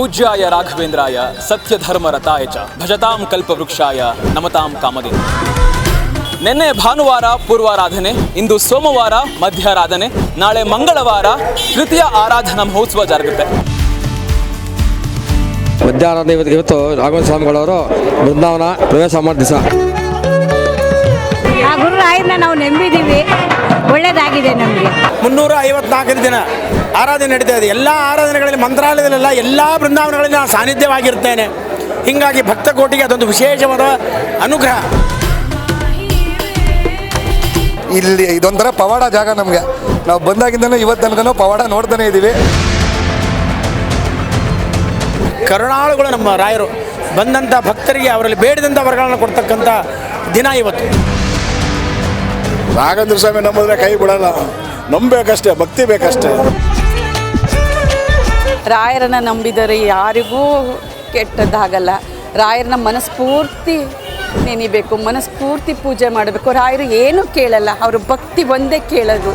ಪೂಜ್ಯಾಯ ರಾಘವೇಂದ್ರಾಯ ಸತ್ಯಧರ್ಮ ರಥಾಯ ಚ. ಭಜತಾಂ ಕಲ್ಪವೃಕ್ಷಾಯ ನಮತಾಂ ಕಾಮದೇ ನಿನ್ನೆ ಭಾನುವಾರ ಪೂರ್ವಾರಾಧನೆ, ಇಂದು ಸೋಮವಾರ ಮಧ್ಯಾರಾಧನೆ, ನಾಳೆ ಮಂಗಳವಾರ ತೃತೀಯ ಆರಾಧನಾ ಮಹೋತ್ಸವ ಜರುಗುತ್ತೆ. ಇವತ್ತು ಇವತ್ತು ರಾಘವೇಂದ್ರ ಸ್ವಾಮಿಗಳವರು ಬೃಂದಾವನ ಪ್ರವೇಶ ಮಾಡಿದ ದಿವಸ. ಮುನ್ನೂರ ಐವತ್ನಾಲ್ಕನೇ ದಿನ ಆರಾಧನೆ ನಡೀತಾ ಇದೆ. ಎಲ್ಲ ಆರಾಧನೆಗಳಲ್ಲಿ ಮಂತ್ರಾಲಯದಲ್ಲೆಲ್ಲ ಎಲ್ಲ ಬೃಂದಾವನಗಳಲ್ಲಿ ನಾನು ಸಾನ್ನಿಧ್ಯವಾಗಿರ್ತೇನೆ. ಹೀಗಾಗಿ ಭಕ್ತ ಕೋಟಿಗೆ ಅದೊಂದು ವಿಶೇಷವಾದ ಅನುಗ್ರಹ. ಇಲ್ಲಿ ಇದೊಂಥರ ಪವಾಡ ಜಾಗ ನಮಗೆ. ನಾವು ಬಂದಾಗಿಂದನೂ ಇವತ್ತು ತನಕನೂ ಪವಾಡ ನೋಡ್ತಾನೆ ಇದ್ದೀವಿ. ಕರುಣಾಳುಗಳು ನಮ್ಮ ರಾಯರು. ಬಂದಂಥ ಭಕ್ತರಿಗೆ ಅವರಲ್ಲಿ ಬೇಡಿದಂಥ ವರ್ಗಗಳನ್ನು ಕೊಡ್ತಕ್ಕಂಥ ದಿನ ಇವತ್ತು. ರಾಘವೇಂದ್ರ ಸ್ವಾಮಿ ನಮ್ಮದ್ರೆ ಕೈ ಬಿಡಲ್ಲ. ನಂಬೇಕಷ್ಟೇ ಭಕ್ತಿ ಬೇಕಷ್ಟೇ. ರಾಯರನ್ನ ನಂಬಿದರೆ ಯಾರಿಗೂ ಕೆಟ್ಟದ್ದಾಗಲ್ಲ. ರಾಯರನ್ನ ಮನಸ್ಫೂರ್ತಿ ನೆನಿಬೇಕು ಮನಸ್ಫೂರ್ತಿ ಪೂಜೆ ಮಾಡಬೇಕು. ರಾಯರು ಏನೂ ಕೇಳಲ್ಲ, ಅವರು ಭಕ್ತಿ ಒಂದೇ ಕೇಳೋದು.